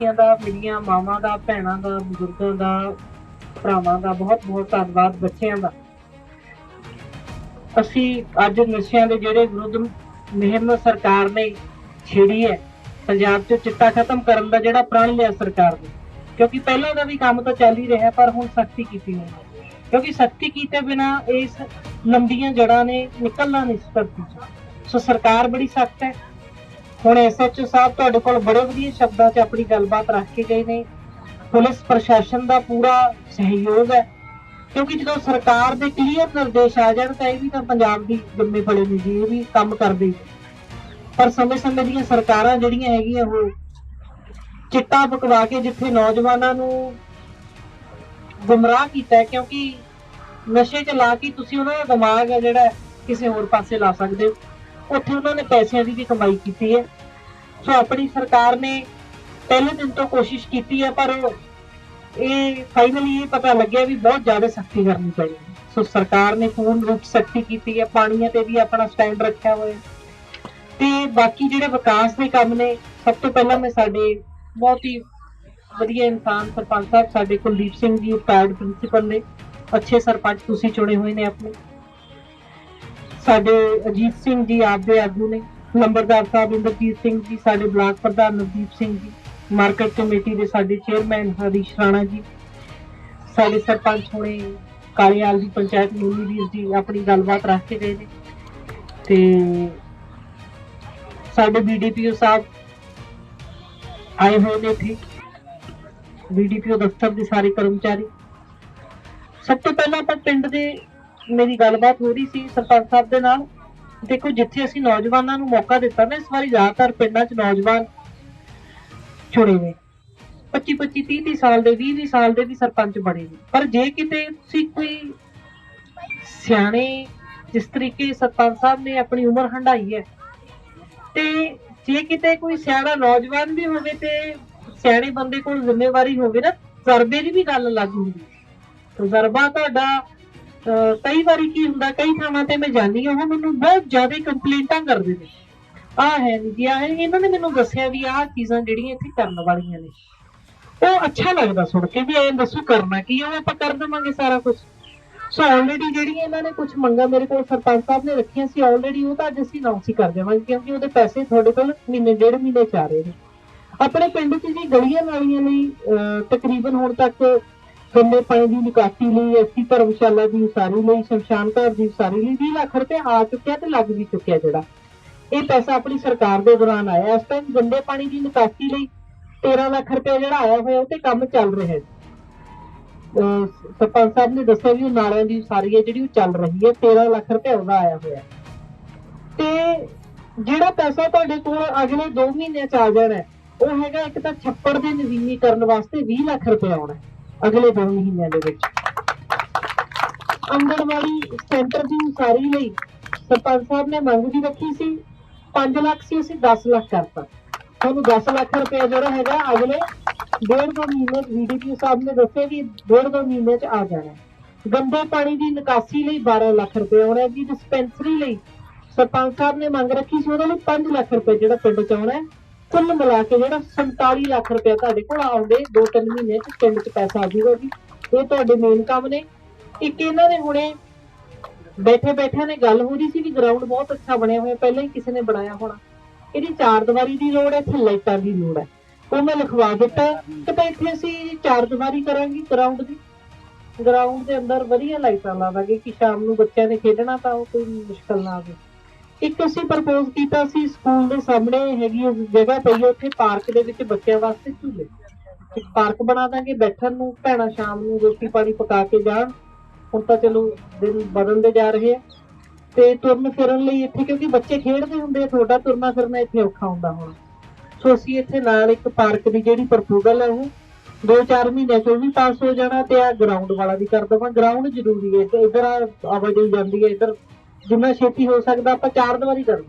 ਸਾਥੀਆਂ ਦਾ ਮੇਰੀਆਂ ਮਾਵਾਂ ਦਾ, ਭੈਣਾਂ ਦਾ, ਬਜ਼ੁਰਗਾਂ ਦਾ, ਭਰਾਵਾਂ ਦਾ ਬਹੁਤ ਬਹੁਤ ਧੰਨਵਾਦ ਬੱਚਿਆਂ ਦਾ। ਅਸੀਂ ਅੱਜ ਨਸ਼ਿਆਂ ਦੇ ਜਿਹੜੇ ਵਿਰੁੱਧ ਮੁਹਿੰਮ ਸਰਕਾਰ ਨੇ ਛੇੜੀ ਹੈ, ਪੰਜਾਬ 'ਚ ਚਿੱਟਾ ਖਤਮ ਕਰਨ ਦਾ ਜਿਹੜਾ ਪ੍ਰਣ ਲਿਆ ਸਰਕਾਰ ਨੇ। ਕਿਉਂਕਿ ਪਹਿਲਾਂ ਦਾ ਵੀ ਕੰਮ ਤਾਂ ਚੱਲ ਹੀ ਰਿਹਾ, ਪਰ ਹੁਣ ਸਖਤੀ ਕੀਤੀ ਹੋਈ ਹੈ ਕਿਉਂਕਿ ਸਖਤੀ ਕੀਤੇ ਬਿਨਾ ਇਸ ਲੰਬੀਆਂ ਜੜਾਂ ਨੇ ਨਿਕਲਣਾ ਨਹੀਂ ਇਸ ਧਰਤੀ 'ਚ। ਸੋ ਸਰਕਾਰ ਬੜੀ ਸਖਤ ਹੈ। ਹੁਣ ਐਸਐਚਓ ਸਾਹਿਬ ਤੁਹਾਡੇ ਕੋਲ ਬੜੇ ਵਧੀਆ ਸ਼ਬਦਾਂ 'ਚ ਆਪਣੀ ਗੱਲਬਾਤ ਰੱਖ ਕੇ ਗਏ ਨੇ। ਪੁਲਿਸ ਪ੍ਰਸ਼ਾਸਨ ਦਾ ਪੂਰਾ ਸਹਿਯੋਗ ਹੈ। ਕਿਉਂਕਿ ਜਦੋਂ ਸਰਕਾਰ ਦੇ ਕਲੀਅਰ ਨਿਰਦੇਸ਼ ਆ ਜਾਣ ਤਾਂ ਇਹ ਵੀ ਤਾਂ ਪੰਜਾਬ ਦੀ ਜ਼ਿੰਮੇ ਫੜੇ ਨੇ ਜੀ, ਇਹ ਵੀ ਕੰਮ ਕਰਦੇ ਪਰ ਸਮੇਂ-ਸਮੇਂ ਦੀਆਂ ਸਰਕਾਰਾਂ ਜਿਹੜੀਆਂ ਹੈਗੀਆਂ ਉਹ ਚਿੱਟਾ ਪਕਵਾ ਕੇ ਜਿੱਥੇ ਨੌਜਵਾਨਾਂ ਨੂੰ ਗੁੰਮਰਾਹ ਕੀਤਾ ਕਿਉਂਕਿ ਨਸ਼ੇ 'ਚ ਲਾ ਕੇ ਤੁਸੀਂ ਉਹਨਾਂ ਦਾ ਦਿਮਾਗ ਜਿਹੜਾ ਕਿਸੇ ਹੋਰ ਪਾਸੇ ਲਾ ਸਕਦੇ ਹੋ। ਉੱਥੇ ਉਹਨਾਂ ਨੇ ਪੈਸਿਆਂ ਦੀ ਵੀ ਕਮਾਈ ਕੀਤੀ ਹੈ। ਸੋ ਆਪਣੀ ਸਰਕਾਰ ਨੇ ਪਹਿਲੇ ਦਿਨ ਤੋਂ ਕੋਸ਼ਿਸ਼ ਕੀਤੀ ਹੈ, ਪਰ ਇਹ ਫਾਈਨਲੀ ਇਹ ਪਤਾ ਲੱਗਿਆ ਵੀ ਬਹੁਤ ਜ਼ਿਆਦਾ ਸਖਤੀ ਕਰਨੀ ਪਈ ਸੋ ਸਰਕਾਰ ਨੇ ਪੂਰਨ ਰੂਪ ਸਖਤੀ ਕੀਤੀ ਹੈ, ਪਾਣੀਆਂ ਤੇ ਵੀ ਆਪਣਾ ਸਟੈਂਡ ਰੱਖਿਆ ਹੋਇਆ ਤੇ ਬਾਕੀ ਜਿਹੜੇ ਵਿਕਾਸ ਦੇ ਕੰਮ ਨੇ, ਸਭ ਤੋਂ ਪਹਿਲਾਂ ਮੈਂ ਸਾਡੇ ਬਹੁਤ ਹੀ ਵਧੀਆ ਇਨਸਾਨ ਸਰਪੰਚ ਸਾਹਿਬ, ਸਾਡੇ ਕੁਲਦੀਪ ਸਿੰਘ ਜੀ ਰਿਟਾਇਰਡ ਪ੍ਰਿੰਸੀਪਲ ਨੇ। ਅੱਛੇ ਸਰਪੰਚ ਤੁਸੀਂ ਚੁਣੇ ਹੋਏ ਨੇ ਆਪਣੇ। ਸਾਡੇ ਅਜੀਤ ਸਿੰਘ ਜੀ ਆਪ ਆਗੂ ਨੇ, ਨੰਬਰਦਾਰ ਸਾਹਿਬ ਇੰਦਰਜੀਤ ਸਿੰਘ ਜੀ, ਸਾਡੇ ਬਲਾਕ ਪ੍ਰਧਾਨ ਨਵਦੀਪ ਸਿੰਘ ਜੀ, ਮਾਰਕੀਟ ਕਮੇਟੀ ਦੇ ਸਾਡੇ ਚੇਅਰਮੈਨ ਹਰੀਸ਼ ਰਾਣਾ ਜੀ, ਸਾਡੇ ਸਰਪੰਚ ਹੋਣੇ ਕਾਲੀਆਲ ਦੀ ਪੰਚਾਇਤ ਮੂਲੀ ਵੀਰ ਜੀ ਆਪਣੀ ਗੱਲਬਾਤ ਰੱਖ ਕੇ ਗਏ ਨੇ। ਤੇ ਸਾਡੇ ਬੀਡੀਪੀਓ ਸਾਹਿਬ ਆਏ ਹੋਏ ਨੇ ਇੱਥੇ। ਬੀਡੀਪੀਓ ਦਫ਼ਤਰ ਦੇ ਸਾਰੇ ਕਰਮਚਾਰੀ। ਸਭ ਤੋਂ ਪਹਿਲਾਂ ਆਪਾਂ ਪਿੰਡ ਦੇ ਮੇਰੀ ਗੱਲਬਾਤ ਹੋ ਰਹੀ ਸੀ ਸਰਪੰਚ ਸਾਹਿਬ ਦੇ ਨਾਲ। ਦੇਖੋ, ਜਿੱਥੇ ਅਸੀਂ ਨੌਜਵਾਨਾਂ ਨੂੰ ਮੌਕਾ ਦਿੱਤਾ ਨਾ, ਇਸ ਵਾਰੀ ਜ਼ਿਆਦਾਤਰ ਪਿੰਡਾਂ 'ਚ ਨੌਜਵਾਨ ਚੁਣੇ ਨੇ। 25 25 30 30 ਸਾਲ ਦੇ 20 20 ਸਾਲ ਦੇ ਵੀ ਸਰਪੰਚ ਬਣੇ ਨੇ। ਪਰ ਜੇ ਕਿਤੇ ਤੁਸੀਂ ਕੋਈ ਸਿਆਣੇ, ਜਿਸ ਤਰੀਕੇ ਸਰਪੰਚ ਸਾਹਿਬ ਨੇ ਆਪਣੀ ਉਮਰ ਹੰਢਾਈ ਹੈ, ਤੇ ਜੇ ਕਿਤੇ ਕੋਈ ਸਿਆਣਾ ਨੌਜਵਾਨ ਵੀ ਹੋਵੇ ਤੇ ਸਿਆਣੇ ਬੰਦੇ ਕੋਲ ਜ਼ਿੰਮੇਵਾਰੀ ਹੋਵੇ ਨਾ, ਤਜਰਬੇ ਦੀ ਵੀ ਗੱਲ ਅਲੱਗ ਹੁੰਦੀ ਤਜਰਬਾ ਤੁਹਾਡਾ ਕਈ ਵਾਰੀ ਕੀ ਹੁੰਦਾ ਕਈ ਥਾਵਾਂ ਤੇ ਮੈਂ ਜਾਂਦੀ ਹਾਂ ਉਹ ਮੈਨੂੰ ਬਹੁਤ ਜ਼ਿਆਦਾ ਕੰਪਲੇਂਟਾਂ ਕਰਦੇ ਨੇ। ਆਹ ਹੈ ਨਹੀਂ ਜੀ ਆਹ ਹੈ ਇਹਨਾਂ ਨੇ ਮੈਨੂੰ ਦੱਸਿਆ ਵੀ ਆਹ ਚੀਜ਼ਾਂ ਜਿਹੜੀਆਂ ਇੱਥੇ ਕਰਨ ਵਾਲੀਆਂ ਨੇ। ਉਹ ਅੱਛਾ ਲੱਗਦਾ ਸੁਣ ਕੇ ਵੀ ਐਂ ਦੱਸੋ ਕਰਨਾ ਕੀ ਉਹ ਆਪਾਂ ਕਰ ਦੇਵਾਂਗੇ ਸਾਰਾ ਕੁਝ ਸੋ ਆਲਰੇਡੀ ਜਿਹੜੀਆਂ ਇਹਨਾਂ ਨੇ ਕੁਝ ਮੰਗਾਂ ਮੇਰੇ ਕੋਲ ਸਰਪੰਚ ਸਾਹਿਬ ਨੇ ਰੱਖੀਆਂ ਸੀ ਆਲਰੇਡੀ ਉਹ ਤਾਂ ਅੱਜ ਅਸੀਂ ਅਨਾਉਂਸ ਹੀ ਕਰ ਦੇਵਾਂਗੇ ਕਿਉਂਕਿ ਉਹਦੇ ਪੈਸੇ ਤੁਹਾਡੇ ਕੋਲ ਮਹੀਨੇ ਡੇਢ ਮਹੀਨੇ ਚ ਆ ਰਹੇ ਨੇ। ਆਪਣੇ ਪਿੰਡ 'ਚ ਜੀ ਗਲੀਆਂ ਨਾਲੀਆਂ ਲਈ ਅਹ, ਤਕਰੀਬਨ ਹੁਣ ਤੱਕ ਗੰਦੇ ਪਾਣੀ ਦੀ ਨਿਕਾਸੀ ਲਈ, ਐਸੀ ਧਰਮਸ਼ਾਲਾ ਦੀ ਉਸਾਰੀ ਲਈ, ਸ਼ਮਸ਼ਾਨ ਘਾਟ ਦੀ ਉਸਾਰੀ ਲਈ 20 ਲੱਖ ਰੁਪਏ ਆ ਚੁੱਕਿਆ ਤੇ ਲੱਗ ਵੀ ਚੁੱਕਿਆ ਜਿਹੜਾ। ਇਹ ਪੈਸਾ ਆਪਣੀ ਸਰਕਾਰ ਦੇ ਦੌਰਾਨ ਆਇਆ। ਇਸ ਟਾਈਮ ਗੰਦੇ ਪਾਣੀ ਦੀ ਨਿਕਾਸੀ ਲਈ 13 ਲੱਖ ਰੁਪਏ ਜਿਹੜਾ ਆਇਆ ਹੋਇਆ, ਉਹ ਤੇ ਕੰਮ ਚੱਲ ਰਿਹਾ ਹੈ। ਸਰਪੰਚ ਸਾਹਿਬ ਨੇ ਦੱਸਿਆ ਵੀ ਉਹ ਨਾਲਿਆਂ ਦੀ ਉਸਾਰੀ ਹੈ, ਜਿਹੜੀ ਉਹ ਚੱਲ ਰਹੀ ਹੈ। 13 ਲੱਖ ਰੁਪਏ ਉਹਦਾ ਆਇਆ ਹੋਇਆ। ਤੇ ਜਿਹੜਾ ਪੈਸਾ ਤੁਹਾਡੇ ਕੋਲ ਅਗਲੇ 2 ਮਹੀਨਿਆਂ ਚ ਆ ਜਾਣਾ ਉਹ ਹੈਗਾ ਇੱਕ ਤਾਂ ਛੱਪੜ ਦੇ ਨਵੀਨੀਕਰਨ ਵਾਸਤੇ 20 ਲੱਖ ਰੁਪਏ ਆਉਣਾ ਅਗਲੇ 2 ਮਹੀਨਿਆਂ ਦੇ ਵਿੱਚ। ਅੰਗਣਵਾੜੀ ਸੈਂਟਰ ਦੀ ਉਸਾਰੀ ਲਈ ਸਰਪੰਚ ਸਾਹਿਬ ਨੇ ਮੰਗ ਵੀ ਰੱਖੀ ਸੀ 5 ਲੱਖ ਸੀ, ਅਸੀਂ 10 ਲੱਖ ਕਰਤਾ। ਤੁਹਾਨੂੰ 10 ਲੱਖ ਰੁਪਏ ਜਿਹੜਾ ਹੈਗਾ, ਅਗਲੇ ਡੇਢ ਦੋ ਮਹੀਨੇ ਵੀਡੀਪੀ ਸਾਹਿਬ ਨੇ ਦੱਸਿਆ ਵੀ ਡੇਢ ਦੋ ਮਹੀਨੇ ਚ ਆ ਜਾਣਾ। ਗੰਦੇ ਪਾਣੀ ਦੀ ਨਿਕਾਸੀ ਲਈ 12 ਲੱਖ ਰੁਪਏ ਆਉਣਾ ਜੀ ਡਿਸਪੈਂਸਰੀ ਲਈ। ਸਰਪੰਚ ਸਾਹਿਬ ਨੇ ਮੰਗ ਰੱਖੀ ਸੀ, ਉਹਦੇ ਲਈ 5 ਲੱਖ ਰੁਪਏ ਜਿਹੜਾ ਪਿੰਡ ਚ ਆਉਣਾ ਕੁੱਲ ਮਿਲਾ ਕੇ ਜਿਹੜਾ 47 ਲੱਖ ਰੁਪਏ ਤੁਹਾਡੇ ਕੋਲ ਆਉਂਦੇ 2-3 ਮਹੀਨੇ ਚ ਪਿੰਡ ਚ ਪੈਸਾ ਆ ਜਾਊਗਾ ਜੀ। ਇਹ ਤੁਹਾਡੇ ਮੇਨ ਕੰਮ ਨੇ। ਇੱਕ ਇਹਨਾਂ ਨੇ ਹੁਣੇ ਬੈਠੇ ਬੈਠਿਆਂ ਨੇ ਗੱਲ ਹੋ ਰਹੀ ਸੀ ਵੀ ਗਰਾਊਂਡ ਬਹੁਤ ਅੱਛਾ ਬਣਿਆ ਹੋਇਆ, ਪਹਿਲਾਂ ਹੀ ਕਿਸੇ ਨੇ ਬਣਾਇਆ ਹੋਣਾ। ਇਹਦੀ ਚਾਰ ਦੀਵਾਰੀ ਦੀ ਲੋੜ ਹੈ, ਇੱਥੇ ਲਾਈਟਾਂ ਦੀ ਲੋੜ ਹੈ। ਉਹ ਮੈਂ ਲਿਖਵਾ ਦਿੱਤਾ ਕਿ ਭਾਈ ਇੱਥੇ ਅਸੀਂ ਚਾਰ ਦੀਵਾਰੀ ਕਰਾਂਗੇ ਗਰਾਊਂਡ ਦੀ। ਗਰਾਊਂਡ ਦੇ ਅੰਦਰ ਵਧੀਆ ਲਾਈਟਾਂ ਲਾਵਾਂਗੇ ਕਿ ਸ਼ਾਮ ਨੂੰ ਬੱਚਿਆਂ ਨੇ ਖੇਡਣਾ ਤਾਂ ਉਹ ਕੋਈ ਮੁਸ਼ਕਲ ਨਾ ਆਵੇ। ਇੱਕ ਅਸੀਂ ਪ੍ਰਪੋਜ਼ ਕੀਤਾ ਸੀ, ਸਕੂਲ ਦੇ ਸਾਹਮਣੇ ਹੈਗੀ ਉਹ ਜਗ੍ਹਾ ਪਈ ਉੱਥੇ ਪਾਰਕ ਦੇ ਵਿੱਚ ਬੱਚਿਆਂ ਵਾਸਤੇ ਝੂਲੇ। ਇੱਕ ਪਾਰਕ ਬਣਾ ਦਾਂਗੇ, ਬੈਠਣ ਨੂੰ, ਭੈਣਾਂ ਸ਼ਾਮ ਨੂੰ ਰੋਟੀ ਪਾਣੀ ਪਕਾ ਕੇ ਜਾਣ। ਹੁਣ ਤਾਂ ਚਲੋ ਦਿਨ ਬਦਲਦੇ ਜਾ ਰਹੇ ਆ। ਤੇ ਤੁਰਨ ਫਿਰਨ ਲਈ ਇੱਥੇ ਕਿਉਂਕਿ ਬੱਚੇ ਖੇਡਦੇ ਹੁੰਦੇ ਆ ਤੁਰਨਾ ਫਿਰਨਾ ਇੱਥੇ ਔਖਾ ਹੁੰਦਾ ਹੁਣ। ਸੋ ਅਸੀਂ ਇੱਥੇ ਨਾਲ ਇੱਕ ਪਾਰਕ ਦੀ ਜਿਹੜੀ ਪ੍ਰਪੋਜ਼ਲ ਹੈ ਉਹ 2-4 ਮਹੀਨੇ ਚ ਵੀ ਪਾਸ ਹੋ ਜਾਣਾ ਤੇ ਆ ਗਰਾਊਂਡ ਵਾਲਾ ਵੀ ਕਰ ਦਵਾਂ। ਗਰਾਊਂਡ ਜ਼ਰੂਰੀ ਹੈ ਤੇ ਇਧਰ ਆਵਾਜਾਈ ਜਾਂਦੀ ਹੈ, ਇਧਰ ਜਿੰਨਾ ਛੇਤੀ ਹੋ ਸਕਦਾ ਆਪਾਂ ਚਾਰ ਦੀਵਾਰੀ ਕਰ